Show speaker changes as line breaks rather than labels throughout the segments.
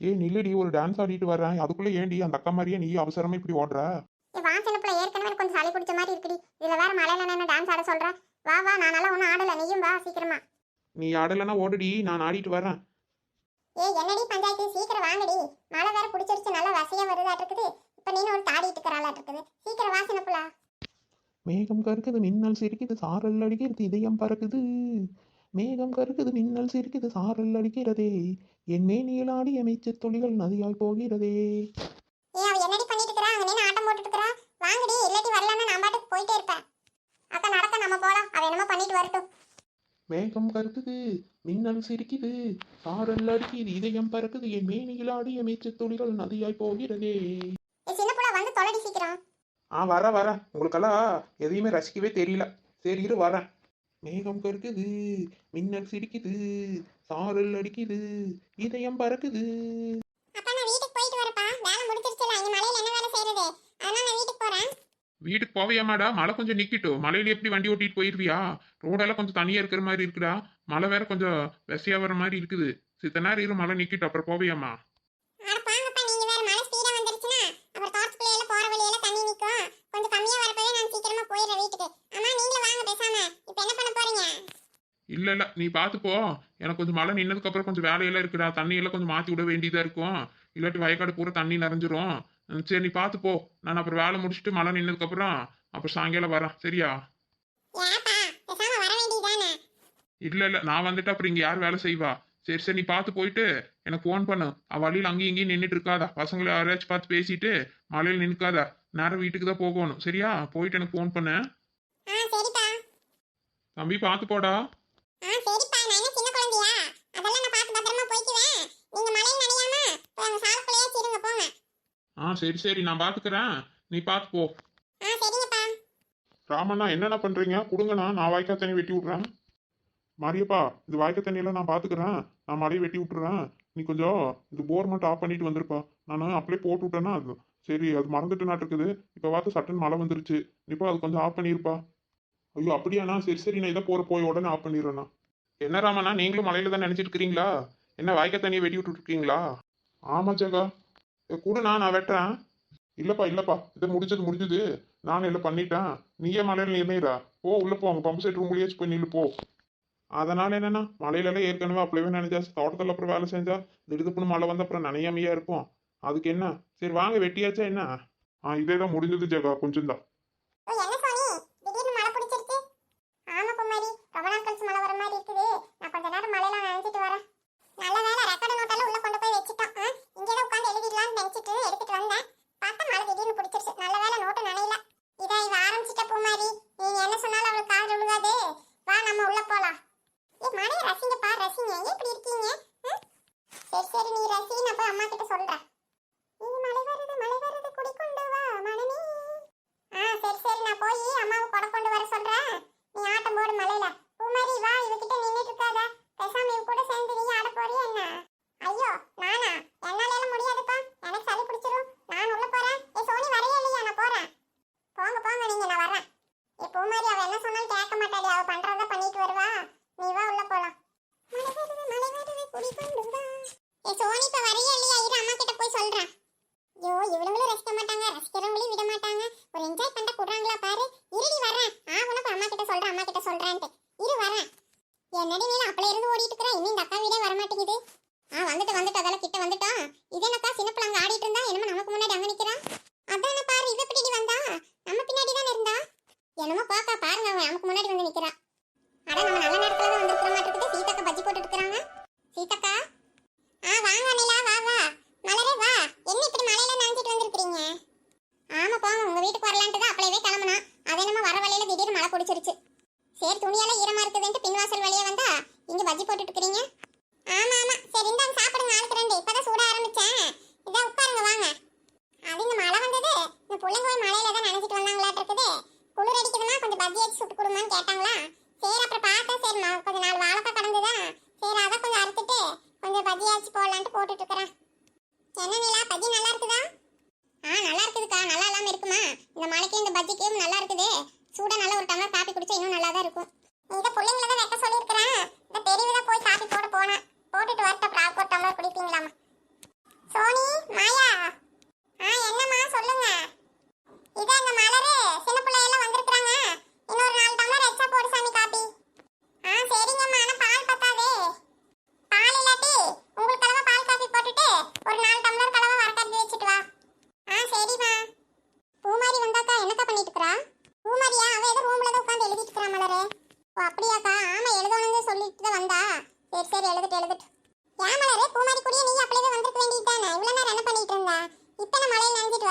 ஏய் நில்லுடி ஒரு டான்ஸ் ஆடிட்டு வரேன் அதுக்குள்ள ஏன்டி அந்த அக்கா மாதிரியே நீ அவசரமா இப்படி ஓடுற?
என் வாசனப்புல ஏற்கனவே எனக்கு கொஞ்சம் சளி பிடிச்ச மாதிரி இருக்குடி. இதுல வேற மழையில நான் டான்ஸ் ஆட சொல்றேன் வா வா. நான் நல்லா ஒன்றும் ஆடல. நீயும் வா சீக்கிரமா.
நீ ஆடலைன்னா ஓடுடி. நான் ஆடிட்டு வரேன்
ஏய் என்னடி பஞ்சாயத்து? சீக்கிரம் வாங்கடி. மழை வேற பிடிச்சிருச்சு. நல்லா வசையா வருதாட்டு இருக்குது இப்ப நீனு ஒரு தாடிட்டு இருக்கிறாளாட்டு இருக்குது சீக்கிரம் வாசனப்புல
மேகம் கருக்குது. மின்னல் சிரிக்குது. சாரல் அடிக்கிறது. இதயம் பறக்குது. மேகம் கருக்குது மின்னல் சிரிக்குது சாரல் அடிக்கிறதே. என் மேனியில் ஆடி அமைச்ச துளிகள் நதியாய் போகிறதே.
ஏய் அவ என்னடி பண்ணிட்டு இருக்கறா அங்க நின்னு ஆட்டம் போட்டுட்டு இருக்கறா வாங்கடி இல்லாட்டி வரலன்னா நான் பாட்டுக்கு போயிட்டே இருப்பேன். அக்கா நடக்க நம்ம போலாம். அவ என்னமோ பண்ணிட்டு வரட்டும்.
மேகம் கருக்குது மின்னல் சிரிக்குது சாரல் அடிக்குது இதயம் பறக்குது. என் மேனியில் ஆடி அமைச்ச துளிகள் நதியாய் போகிறதே.
ஏய் சின்ன புள்ள வந்து தொலைடி சீக்கிரம்.
ஆ வர வரேன் உங்களுக்கெல்லாம் எதையுமே ரசிக்கவே தெரியல. சரி இரு வரேன் மேகம் கருக்குது மின்னல் சிரிக்குது சாரல் அடிக்குது இதயம் பறக்குது.
வீட்டுக்கு
போவியாமாடா மழை கொஞ்சம் நிக்கட்டும் மலையில எப்படி வண்டி ஓட்டிட்டு போயிருவியா? ரோடெல்லாம் கொஞ்சம் தனியா இருக்கிற மாதிரி இருக்குடா. மழை வேற கொஞ்சம் வெசையா வர மாதிரி இருக்குது. சித்த நேரம் இரு மழை நிக்கட்டும் அப்புறம் போவியாமா
அட பாங்கப்பா நீங்க வேற மழை ஸ்பீடா வந்துருச்சுனா அப்புறம் தோட்டத்துக்குள்ள எல்லாம் போற வழியில தண்ணி நிக்கும் கொஞ்சம் கம்மியா வரப்பவே நான் சீக்கிரமா போயிடுறேன் வீட்டுக்கு அம்மா நீங்களும் வாங்க பேசாம இப்போ என்ன பண்ண போறீங்க
இல்ல இல்ல நீ பாத்து போ. எனக்கு கொஞ்சம் மழை நின்னதுக்கு அப்புறம் கொஞ்சம் வேலையெல்லாம் இருக்குடா. தண்ணி எல்லாம் கொஞ்சம் மாத்தி விட வேண்டியதா இருக்கும். இல்லாட்டி வயக்காடு பூரா தண்ணி நிறைஞ்சிரும். சரி நீ பாத்து போ. நான் அப்புறம் வேலை முடிச்சுட்டு மழை நின்னதுக்கு அப்புறம் சாயங்காலம் வரேன். சரியா? இல்ல இல்ல நான் வந்துட்டு அப்புறம் இங்க யார் வேலை செய்வா? சரி சரி நீ பார்த்து போயிட்டு எனக்கு ஃபோன் பண்ணு. வழியில் அங்கேயும் இங்கேயும் நின்றுட்டு இருக்காதா? பசங்களை யாரையாச்சும் பார்த்து பேசிட்டு மழையில் நிற்காதா நேரம் வீட்டுக்கு தான் போகணும். சரியா? போயிட்டு எனக்கு ஃபோன் பண்ணு. தம்பி பார்த்து போடா
ஆ சரிப்பா நான் என்ன சின்ன குழந்தையா அதெல்லாம் நான் பார்த்து பத்திரமா போய்க்குவேன் நீங்க மழையில் நனையாம போய் அங்க சாலக்குள்ளேயே இருங்க போங்க
ஆ சரி சரி நான் பார்த்துக்கிறேன் நீ பார்த்து போ. ராமண்ணா என்னென்ன பண்றீங்க? கொடுங்கண்ணா நான் வாய்க்கால் தண்ணி வெட்டி விட்றேன். மாரியப்பா இந்த வாய்க்கால் தண்ணியெல்லாம் நான் பார்த்துக்கிறேன் நான் மழையை வெட்டி விட்டுறேன். நீ கொஞ்சம் இந்த போர் மட்டும் ஆஃப் பண்ணிட்டு வந்துருப்பா. நான் அப்படியே போட்டு விட்டேன்னா அது சரி அது மறந்துட்டு நாட்டுருக்குது இப்போ பார்த்து சட்டன் மழை வந்துருச்சு. இப்போ அது கொஞ்சம் ஆஃப் பண்ணியிருப்பா ஐயோ அப்படியாண்ணா? சரி சரி நான் இதை போகிற போய் உடனே ஆஃப் பண்ணிடுறேண்ணா. என்ன ராமண்ணா நீங்களும் மழையில தான் நினைச்சிட்டு இருக்கிறீங்களா? என்ன வாய்க்கால் தண்ணியை வெட்டி விட்டுட்டு இருக்கீங்களா? ஆமாம் ஜெகா. கொடுண்ணா நான் வெட்டுறேன். இல்லைப்பா இல்லைப்பா. இது முடிஞ்சது முடிஞ்சது. நானும் இல்லை பண்ணிட்டேன். நீயே மலையில நிர்ணயிரா போ உள்ள போ. அவங்க பம்பு செட் ரூம்லயே போய் நில்லு போ. அதனால என்னன்னா மலையிலலாம் ஏற்கனவே அப்படியே நினைச்சா தோட்டத்தில் அப்புறம் வேலை செஞ்சா திடுதுப்புன்னு மழை வந்த அப்புறம் நனையாமையா இருக்கும் அதுக்கு என்ன? சரி வாங்க வெட்டியாச்சா என்ன? ஆ இதே தான் முடிஞ்சது ஜெகா. கொஞ்சம் தான்
மலரு ஓ அப்படியாக்கா? ஆமா எழுதணும்னு சொல்லிட்டு தான் வந்தா. சரி சரி எழுதிட்டு எழுதிட்டு. ஏன் மலரு பூமாரி கூடிய நீ அப்படியே வந்திருக்க வேண்டியதுதானே இவ்வளவு நேரம் என்ன பண்ணிட்டு இருந்தா? இத்தனை நான் மழையில நனைஞ்சிட்டு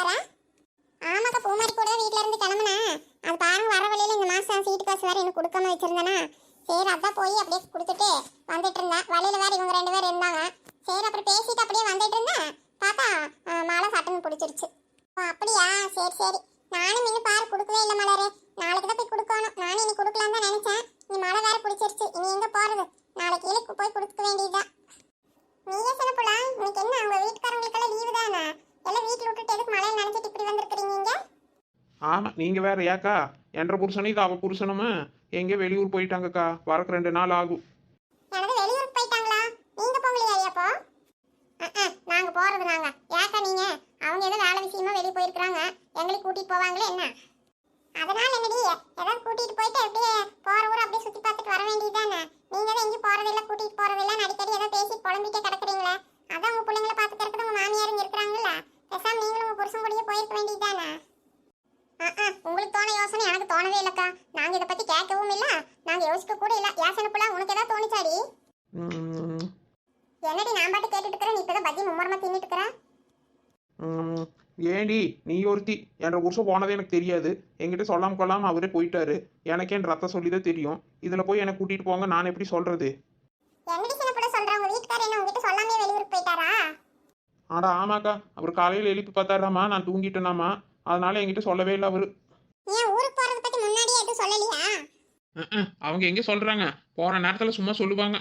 ஆமாக்கா பூமாரி கூட வீட்ல இருந்து கிளம்புனா. அது பாருங்க வர வழியில இந்த மாசம் சீட்டு காசு வேற எனக்கு கொடுக்காம வச்சிருந்தேனா. சரி அதான் போய் அப்படியே கொடுத்துட்டு வந்துட்டு இருந்தேன் வழியில வேற இவங்க ரெண்டு பேர் இருந்தாங்க. சரி அப்புறம் பேசிட்டு அப்படியே வந்துட்டு இருந்தேன் பார்த்தா மழை சட்டுன்னு பிடிச்சிருச்சு. ஓ அப்படியா? சரி சரி. நானும் இன்னும் பாரு கொடுக்கவே இல்லை மலரு நாளைக்கு தான் போய் கொடுக்கணும் நானும் இன்னைக்கு கொடுக்கலாம் தான் நினைச்சேன் நீ மழை வேற பிடிச்சிருச்சு இனி எங்க போறது நாளைக்கு கீழே போய் கொடுக்க வேண்டியதுதான் நீயே சொன்ன போல இன்னைக்கு என்ன உங்க வீட்டுக்காரங்களுக்கெல்லாம் லீவு தானே எல்லாம் வீட்டில் விட்டுட்டு எதுக்கு மழையில் நினைச்சிட்டு இப்படி வந்திருக்கிறீங்க இங்க
ஆமாம் நீங்கள் வேற ஏக்கா? என்ற புருஷனும் இது அவள் புருஷனும்? எங்கேயோ வெளியூர் போயிட்டாங்கக்கா. வரக்கு ரெண்டு நாள் ஆகும்.
எனது வெளியூருக்கு போயிட்டாங்களா? நீங்க போகலையா அப்போ? அஹ், நாங்க போறது நாங்க. ஏக்கா நீங்க? அவங்க ஏதோ வேலை விஷயமா வெளியே போயிருக்காங்க எங்களையும் கூட்டிட்டு போவாங்களே என்ன? அதனால என்னடி ஏதாவது கூட்டிட்டு போயிட்டு அப்படியே போற ஊர் அப்படியே சுத்தி பார்த்துட்டு வர வேண்டியதுதானே? நீங்க தான் எங்கேயும் போறதில்ல கூட்டிட்டு போறதில்ல அடிக்கடி ஏதோ பேசி புலம்பிட்டே கிடக்குறீங்களே. அதான் உங்க பிள்ளைங்களை பார்த்துக்கிறதுக்கு உங்க மாமியார் இங்க இருக்கிறாங்கல்ல. பேசாம நீங்களும் உங்க புருஷன் கூடயே போயிருக்க வேண்டியதுதானே? உங்களுக்கு தோண யோசனை? எனக்கு தோணவே இல்லக்கா. நாங்க இதை பத்தி கேட்கவும் இல்ல. நாங்க யோசிக்க கூட இல்ல. யோசனை புள்ள உனக்கு ஏதாவது தோணுச்சாடி? என்னடி நான் பாட்டு கேட்டுட்டு இருக்கிறேன்? நீ இப்பதான் பஜ்ஜி மும்மரமா தின்னுட்டு இருக்கிற?
ஏண்டி நீ ஒருத்தி. என்ற புருஷன் போனதே எனக்கு தெரியாது. என்கிட்ட சொல்லாம கொள்ளாம அவரே போயிட்டாரு. எனக்கே என் ரத்த சொல்லி தான் தெரியும். இதில் போய் என்னை கூட்டிகிட்டு போங்க. நான் எப்படி சொல்கிறது
என்னடி சின்ன பிள்ளை சொல்ற? உங்க வீட்டுக்காரர் என்ன உங்ககிட்ட சொல்லாமே வெளியூருக்கு போயிட்டாரா?
ஆடா ஆமாக்கா. அவர் காலையில் எழுப்பி பார்த்தாராமா? நான் தூங்கிட்டேனாமா? அதனால என்கிட்ட சொல்லவே இல்லை அவர்.
ஏன் ஊருக்கு போறத பத்தி முன்னாடியே எதுவும் சொல்லலையா?
அவங்க எங்கே சொல்கிறாங்க போகிற நேரத்தில் சும்மா சொல்லுவாங்க.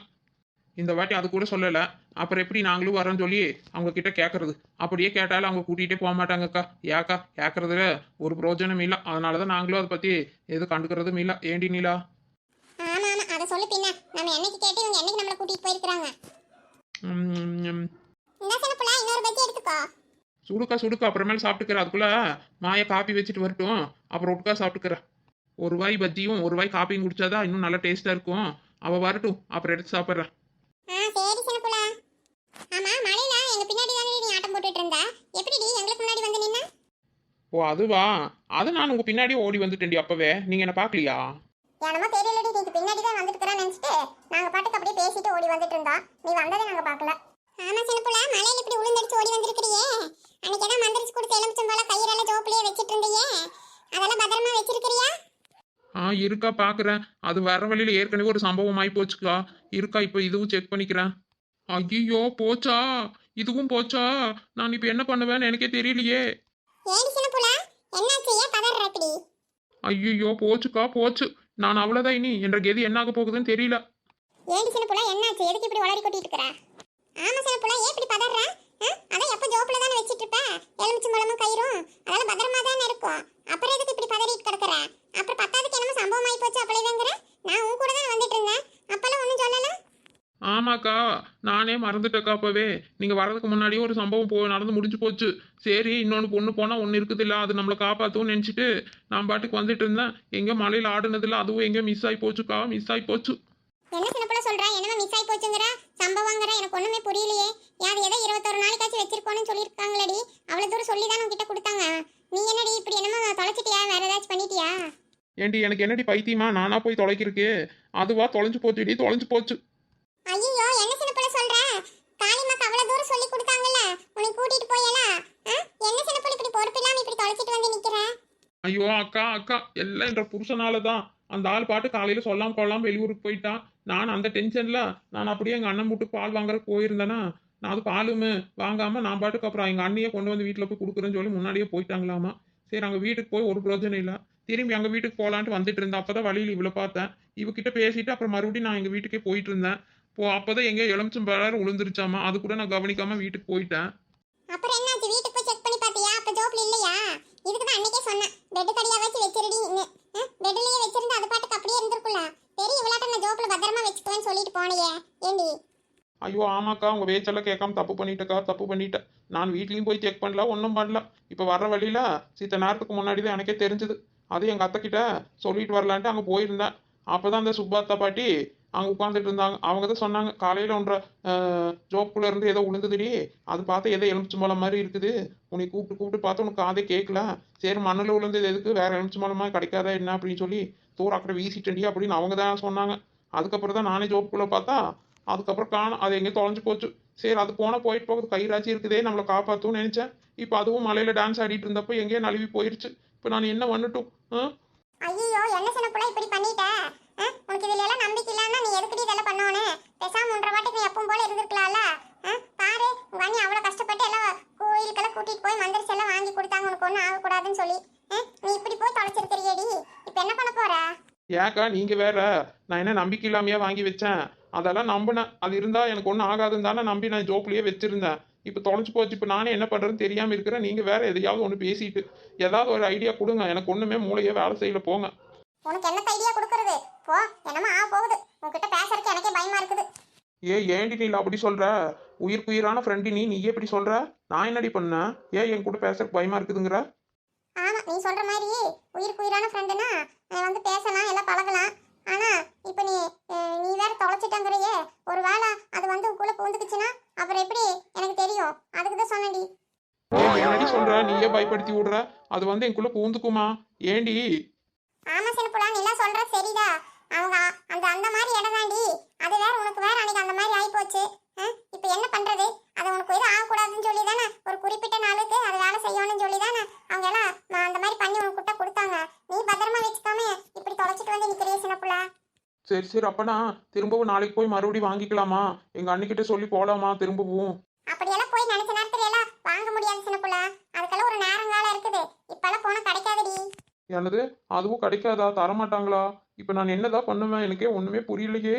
இந்த வாட்டி அது கூட சொல்லலை. அப்புறம் எப்படி நாங்களும் வரோன்னு சொல்லி அவங்க கிட்ட கேட்கறது அப்படியே கேட்டாலும் அவங்க கூட்டிகிட்டே போக மாட்டாங்கக்கா ஏக்கா கேட்கறதுல ஒரு பிரயோஜனம் இல்லை. அதனால தான் நாங்களும் அதை பற்றி எதுவும் கண்டுக்கிறதும் இல்லை. ஏண்டி நீலா?
ஆமா ஆமா. அதை சொல்லு பின்ன. நம்ம என்னைக்கு கேட்டு இவங்க என்னைக்கு நம்மள கூட்டிட்டு போயிருக்காங்க
ம், ம்,
இந்த சின்ன பிள்ளை இன்னொரு பஜ்ஜி எடுத்துக்கோ.
சுடுக்கா சுடுக்கா அப்புறமேல சாப்பிட்டுக்கிறேன். அதுக்குள்ள மாயை காப்பி வச்சுட்டு வரட்டும். அப்புறம் ஒட்டுக்கா சாப்பிட்டுக்கிறேன். ஒரு வாய் பஜ்ஜியும் ஒரு வாய் காப்பியும் குடிச்சாதான் இன்னும் நல்லா டேஸ்ட்டாக இருக்கும். அவள் வரட்டும். அப்புறம் எடுத்து சாப்பிட்றேன்.
இருந்த?
ஓ அதுவா? அது நான் உங்கள் பின்னாடியே ஓடி வந்துட்டேன்டி அப்போவே. நீங்கள் என்ன பார்க்கலையா?
என்னமோ தெரியலடி நீ பின்னாடி தான் வந்துட்டு இருக்கிறா நினைச்சிட்டு நாங்க பாட்டுக்கு அப்படியே பேசிட்டு ஓடி வந்துட்டு இருந்தோம். நீ வந்ததை நாங்க பார்க்கல. ஆமா சின்ன புள்ள மலையில இப்படி உளுந்தடிச்சு ஓடி வந்திருக்கிறியே. அன்னைக்கு ஏதோ மந்திரிச்சு கொடுத்த எலுமிச்சம் போல கயிறெல்லாம் ஜோப்புலயே வச்சிட்டு இருந்தியே. அதெல்லாம் பத்திரமா வச்சிருக்கிறியா?
ஆ இருக்கா பார்க்குறேன் அது வர வழியில் ஏற்கனவே ஒரு சம்பவம் ஆகி போச்சுக்கா. இருக்கா இப்போ இதுவும் செக் பண்ணிக்கிறேன். ஐயோ போச்சா? இதுவும் போச்சா? நான் இப்போ என்ன பண்ணுவேன்னு எனக்கே தெரியலையே.
ஏன்
ஐயோ போச்சுக்கா போச்சு. நான் அவ்வளோதான் இனி. என்ற கெதி என்ன ஆக போகுதுன்னு தெரியல.
ஏடி சின்ன புள்ள என்னாச்சு? எதுக்கு இப்படி உளறி கொட்டிட்டு இருக்கற? ஆமா சின்ன புள்ள ஏன் இப்படி பதற ஆ? அதான் எப்ப ஜோப்புல தானே வச்சிட்டு இருப்ப எலுமிச்சம் பழமும் கயிறும். அதெல்லாம் பத்திரமா தானே இருக்கும். அப்புறம் எதுக்கு இப்படி பதறிட்டு கிடக்குற? அப்புறம் பத்தாவதுக்கு என்னமோ சம்பவம் ஆகி போச்சு அப்பளவேங்கிற நான் உன் கூட தான் வந்துட்டு இருந்தேன். அப்பெல்லாம் ஒன்றும் சொல்லல?
ஆமாக்கா நானே மறந்துட்டேக்கா அப்பவே. நீங்க வர்றதுக்கு முன்னாடியே ஒரு சம்பவம் போ நடந்து முடிஞ்சு போச்சு. சரி இன்னொன்று பொண்ணு போனா ஒன்று இருக்குது இல்ல அது நம்மளை காப்பாற்றும்னு நினச்சிட்டு நான் பாட்டுக்கு வந்துட்டு இருந்தேன். எங்க மலையில் ஆடுனதில்ல அதுவும் எங்க மிஸ் ஆகி போச்சுக்கா மிஸ் ஆகி போச்சு.
என்னமோ மிஸ் ஆகி போச்சுங்கிற? சம்பவங்கிற? எனக்கு ஒண்ணுமே புரியலையே. யார் ஏதோ இருபத்தொரு நாளைக்காச்சும் வச்சிருக்கோன்னு சொல்லியிருக்காங்களடி. அவ்வளோ தூரம் சொல்லி தானே உங்ககிட்ட கொடுத்தாங்க. நீ என்னடி இப்படி என்னமோ தொலைச்சிட்டியா? வேற ஏதாச்சும் பண்ணிட்டியா?
ஏண்டி எனக்கு என்னடி பைத்தியமா? நானா போய் தொலைக்கிருக்கு அதுவா தொலைஞ்சு போச்சுடி? தொலைஞ்சு போச்சு
ஐயோ என்ன சின்ன புள்ள சொல்ற காளிமாக்கு அவ்வளவு தூரம் சொல்லி கொடுத்தாங்கல்ல உன்னை கூட்டிட்டு போயல என்ன சின்ன புள்ள இப்படி பொறுப்பு இல்லாம இப்படி தொலைச்சிட்டு வந்து நிக்கிற
ஐயோ அக்கா அக்கா எல்லாம் என்ற புருஷனால தான் அந்த ஆள் பாட்டு காலையில் சொல்லாம கொள்ளாம வெளியூருக்கு போயிட்டான். நான் அந்த டென்ஷன்ல நான் அப்படியே எங்கள் அண்ணன் வீட்டுக்கு பால் வாங்குறதுக்கு போயிருந்தேனா நான் அது பாலுமே வாங்காமல் நான் பாட்டுக்கு அப்புறம் எங்கள் அண்ணியை கொண்டு வந்து வீட்டில் போய் கொடுக்குறேன்னு சொல்லி முன்னாடியே போயிட்டாங்களாமா. சரி அங்கே வீட்டுக்கு போய் ஒரு பிரயோஜனம் இல்லை. திரும்பி எங்கள் வீட்டுக்கு போகலான்ட்டு வந்துட்டு இருந்தேன். அப்போ தான் வழியில் இவ்வளோ பார்த்தேன். இவகிட்ட பேசிட்டு அப்புறம் மறுபடியும் நான் எங்கள் வீட்டுக்கே போயிட்டு இருந்தேன். போ அப்பதான் எங்கேயோ எலுமிச்சம் பழம் உளுந்துருச்சாமா. அது கூட நான் கவனிக்காமல் வீட்டுக்கு போயிட்டேன்
அப்புறம் என்னாச்சு வீட்டுக்கு போய் செக் பண்ணி பாத்தியா அப்ப ஜோப்ல இல்லையா இதுக்கு சொன்னேன் பெட் கடியா வச்சு வச்சிருடின்னு பெட்லயே வச்சிருந்து அது பாட்டுக்கு அப்படியே இருந்திருக்குல்ல பெரிய விளையாட்டு நான் ஜோப்ல பத்திரமா வச்சுக்குவேன்னு சொல்லிட்டு போனையே. ஏண்டி?
ஐயோ ஆமாக்கா உங்க பேச்செல்லாம் கேட்காம தப்பு பண்ணிட்டக்கா தப்பு பண்ணிட்டேன். நான் வீட்லயும் போய் செக் பண்ணல ஒன்றும் பண்ணல. இப்போ வர்ற வழியில சித்த நேரத்துக்கு முன்னாடி தான் எனக்கே தெரிஞ்சது. அது எங்க அத்தை கிட்ட சொல்லிட்டு வரலான்ட்டு அங்கே போயிருந்தேன். அப்பதான் அந்த சுப்பாத்தா பாட்டி அங்கே உட்காந்துட்டு இருந்தாங்க. அவங்க தான் சொன்னாங்க காலையில் ஒன்ற ஜோப்புக்குள்ளே இருந்து ஏதோ உளுந்துதுடி அது பார்த்து ஏதோ எலுமிச்சம்பழம் மாதிரி இருக்குது. உன்னை கூப்பிட்டு கூப்பிட்டு பார்த்து உனக்கு காதே கேட்கல சரி மண்ணில் விழுந்தது எதுக்கு? வேற எலுமிச்சம்பழமா கிடைக்காதா என்ன அப்படின்னு சொல்லி தூராக்கிட்ட வீசிட்டண்டி அப்படின்னு அவங்க தான் சொன்னாங்க. அதுக்கப்புறம் தான் நானே ஜோப்புக்குள்ளே பார்த்தா அதுக்கப்புறம் காணும். அது எங்கேயும் தொலைஞ்சு போச்சு. சரி அது போனால் போயிட்டு போகுது. கைராச்சி இருக்குதே நம்மளை காப்பாற்றும்னு நினச்சேன். இப்போ அதுவும் மலையில் டான்ஸ் ஆடிட்டு இருந்தப்போ எங்கேயோ நழுவி போயிருச்சு. இப்போ நான் என்ன பண்ணட்டும்? ஆ
ஐயோ என்ன சின்ன இப்படி பண்ணிட்டேன் உனக்கு இதுல எல்லாம் நம்பிக்கை இல்லைன்னா நீ எதுக்குடி இதெல்லாம் பண்ணோன்னு? பேசாம ஒன்றரை வாட்டிக்கு நீ எப்பவும் போல இருந்திருக்கலாம்ல? பாரு உங்க அண்ணி அவ்வளவு கஷ்டப்பட்டு எல்லாம் கோயிலுக்கெல்லாம் கூட்டிட்டு போய் மந்திரிச்சு எல்லாம் வாங்கி கொடுத்தாங்க. உனக்கு ஒன்றும் ஆகக்கூடாதுன்னு சொல்லி? நீ இப்படி போய் தொலைச்சிருக்கிறியடி. இப்போ என்ன பண்ண போற?
ஏக்கா நீங்கள் வேற. நான் என்ன நம்பிக்கை இல்லாமையா வாங்கி வச்சேன்? அதெல்லாம் நம்பினேன். அது இருந்தால் எனக்கு ஒன்றும் ஆகாதுன்னு தானே நம்பி நான் ஜோப்லேயே வச்சிருந்தேன். இப்போ தொலைஞ்சு போச்சு. இப்போ நானே என்ன பண்ணுறதுன்னு தெரியாமல் இருக்கிறேன் நீங்கள் வேற எதையாவது ஒன்று பேசிட்டு ஏதாவது ஒரு ஐடியா கொடுங்க. எனக்கு ஒன்றுமே மூளையே வேலை செய்யல. போங்க.
உனக்கு என்ன ஐடியா கொடுக்கறது? போ என்னமோ ஆக போகுது. உன்கிட்ட பேசுறதுக்கு எனக்கே பயமா இருக்குது.
ஏ ஏண்டி நீ அப்படி சொல்ற? உயிருக்கு உயிரான ஃப்ரெண்டு நீ நீ எப்படி சொல்ற? நான் என்னடி பண்ணேன் ஏன் என் கூட பேசுறதுக்கு பயமா இருக்குதுங்கிற?
ஆமா நீ சொல்ற மாதிரி உயிருக்கு உயிரான ஃப்ரெண்டுனா வந்து பேசலாம் எல்லாம் பழகலாம். ஆனா இப்ப நீ நீ வேற தொலைச்சிட்டங்கறியே. ஒருவேளை அது வந்து உள்ள பூந்துக்குச்சுன்னா அப்புறம் எப்படி எனக்கு தெரியும்? அதுக்கு தான் சொன்னேன்டி.
என்னடி சொல்ற? நீயே பயப்படுத்தி விடுற? அது வந்து எனக்குள்ள பூந்துக்குமா ஏண்டி
ஆமா சின்னப்புலா நீ எல்லாம் சொல்ற சரிதா அவங்க அந்த அந்த மாதிரி இடம் தாண்டி அது வேற உனக்கு வேற அன்னைக்கு அந்த மாதிரி ஆகி போச்சு இப்போ என்ன பண்றது? அது உனக்கு எதுவும் ஆகக்கூடாதுன்னு சொல்லி தானே ஒரு குறிப்பிட்ட நாளுக்கு அது வேலை செய்யணும்னு சொல்லி தானே அவங்க எல்லாம் நான் அந்த மாதிரி பண்ணி உனக்கு கொடுத்தாங்க. நீ பத்திரமா வச்சுக்காம. இப்படி தொலைச்சிட்டு வந்து நிக்கிறிய சின்னப்புலா
சரி சரி அப்பனா திரும்பவும் நாளைக்கு போய் மறுபடியும் வாங்கிக்கலாமா? எங்க அண்ணிக்கிட்ட சொல்லி போலாமா திரும்பவும்
அப்படியெல்லாம் போய் நினைச்ச நேரத்துல எல்லாம் வாங்க முடியாது சின்னப்புலா அதுக்கெல்லாம் ஒரு நேரங்காலம் இருக்குது இப்பெல்லாம் போனா கிடைக்காதடி
எனது அதுவும் கிடைக்காதா? தரமாட்டாங்களா? இப்போ நான் என்னதான் பண்ணுவேன்? எனக்கே ஒண்ணுமே புரியலையே.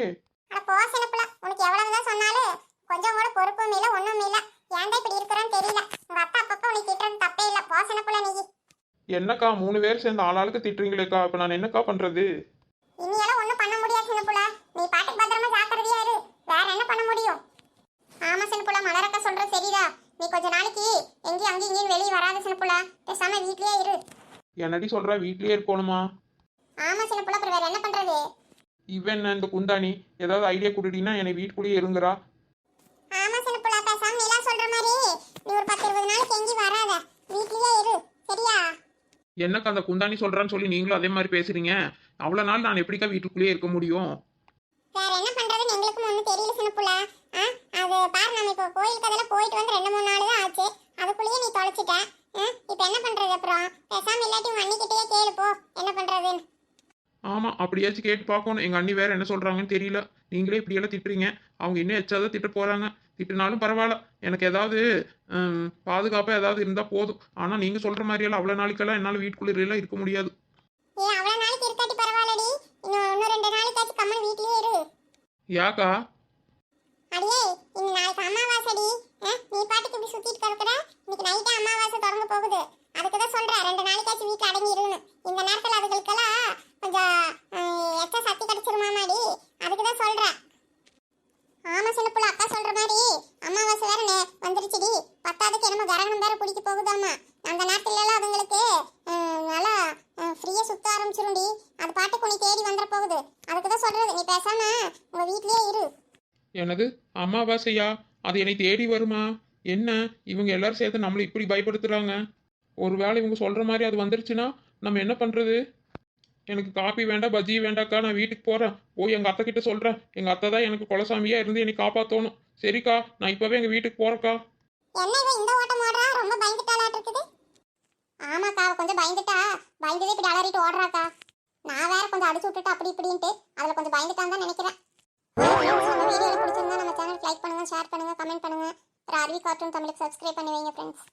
உனக்கு எவ்வளவுதான் சொன்னாலும் கொஞ்சம் கூட பொறுப்பும் இல்ல ஒண்ணும் இல்ல. ஏன்டா இப்படி இருக்கிறான்னு தெரியல. உங்க அத்தா அப்பப்ப உனக்கு திட்டுறது தப்பே இல்ல. போ சின்னப்புலா நீ.
என்னக்கா மூணு பேர் சேர்ந்து ஆளாளுக்கு திட்டுறீங்களேக்கா. இப்போ நான் என்னக்கா பண்றது?
இனியெல்லாம் ஒண்ணும் பண்ண முடியாது சின்னப்புலா நீ பாட்டுக்கு பத்திரமா ஜாக்கிரதையா இரு. வேற என்ன பண்ண முடியும்? ஆமா சின்னப்புலா மலரக்கா சொல்ற சரிதா நீ கொஞ்ச நாளைக்கு எங்கேயும் அங்கேயும் இங்கேயும் வெளியே வராத சின்னப்புலா பேசாம வீட்லயே இரு.
என்னடி சொல்ற? வீட்லயே இருக்கணுமா?
ஆமா சின்னப்புலா அப்புறம் வேற என்ன பண்றது?
இவன் என்ன இந்த குந்தாணி? ஏதாவது ஐடியா கொடுத்தீங்கன்னா என்னை வீட்டுக்குள்ளேயே இருங்குறா
ஆமா சின்னப்புலா பேசாம நீலா சொல்ற மாதிரி. நீ ஒரு பத்து இருபது நாளைக்கு எங்கேயும் வராத. வீட்லயே இரு சரியா?
என்னக்கா அந்த குந்தாணி சொல்றான்னு சொல்லி நீங்களும் அதே மாதிரி பேசுறீங்க? அவ்வளோ நாள் நான் எப்படிக்கா வீட்டுக்குள்ளேயே இருக்க முடியும்?
வேற என்ன பண்றதுன்னு எங்களுக்கும் ஒன்றும் தெரியல சின்னப்புள்ள ஆ அது பாரு நம்ம இப்போ கோயிலுக்கு அதெல்லாம் போயிட்டு வந்து ரெண்டு மூணு நாள் தான் ஆச்சு. அதுக்குள்ளேயே நீ தொலைச்சிட்ட. இப்போ என்ன பண்றது அப்புறம்? பேசாம இல்லாட்டி உங்க அண்ணிக்கிட்டயே கேளு போ. என்ன பண்றதுன்னு.
ஆமாம் அப்படியாச்சும் கேட்டு பார்க்கணும். எங்கள் அண்ணி வேற என்ன சொல்கிறாங்கன்னு தெரியல. நீங்களே இப்படியெல்லாம் திட்டுறீங்க. அவங்க இன்னும் எச்சாதான் திட்ட போகிறாங்க திட்டுனாலும் பரவாயில்ல. எனக்கு ஏதாவது ஹம், பாதுகாப்பா ஏதாவது இருந்தால் போதும். ஆனால் நீங்கள் சொல்கிற மாதிரியெல்லாம் அவ்வளோ நாளைக்கெல்லாம் என்னால் வீட்டுக்குள்ளே இருக்க முடியாது. யாக்கா?
அடியே இன்னும் நாளைக்கு அமாவாசைடி. நீ பாட்டுக்கு இப்படி சுத்திட்டு கிடக்குற? இன்னைக்கு நைட்டே அமாவாசை தொடங்க போகுது. அதுக்கு தான் சொல்றேன் ரெண்டு நாளைக்காச்சும் வீட்டில் அடங்கி இருக்கணும் இந்த நேரத்தில் அதுகளுக்கெல்லாம் கொஞ்சம் அஹ், எச்ச சக்தி கிடைச்சிருமாமாடி அதுக்கு தான் சொல்றேன். ஆமா சின்ன புள்ள அக்கா சொல்ற மாதிரி அமாவாசை வேற வந்துருச்சுடி. பத்தாவதுக்கு என்னமோ கரகணம் வேற பிடிக்க போகுதாமா. அந்த நேரத்துல எல்லாம் அதுங்களுக்கு நல்லா ஃப்ரீயா சுத்த ஆரம்பிச்சிரும்டி. அது பாட்டுக்கு உன்னை தேடி வந்துட போகுது. அதுக்கு தான் சொல்றது நீ பேசாம உங்க வீட்லயே இரு.
எனது அமாவாசையா? அது என்னை தேடி வருமா? என்ன? இவங்க எல்லாரும் சேர்த்து நம்மளை இப்படி பயப்படுத்துறாங்க. ஒருவேளை இவங்க சொல்ற மாதிரி அது வந்துருச்சுன்னா நம்ம என்ன பண்றது? எனக்கு காப்பி வேண்டாம் பஜ்ஜி வேண்டாக்கா நான் வீட்டுக்கு போறேன். போய் எங்க அத்தை கிட்ட சொல்றேன். எங்க அத்தை தான் எனக்கு குலசாமியா இருந்து என்னை காப்பாத்தணும். சரிக்கா நான் இப்பவே எங்க வீட்டுக்கு போறேக்கா
ஆமாக்கா கொஞ்சம் பயந்துட்டா. பயந்ததே இப்படி அலறிட்டு ஓடுறாக்கா. நான் வேற கொஞ்சம் அடிச்சு விட்டுட்டு அப்படி இப்படின்ட்டு அதில் கொஞ்சம் பயந்துட்டான்னு தான் நினைக்கிறேன். வீடியோ பிடிச்சிருந்தா நம்ம சேனலுக்கு லைக் பண்ணுங்க ஷேர் பண்ணுங்க கமெண்ட் பண்ணுங்க. அப்புறம் அருவி கார்ட்டூன் தமிழுக்கு சப்ஸ்கிரைப் பண்ணி வைங்க ஃப்ரெண்ட்ஸ்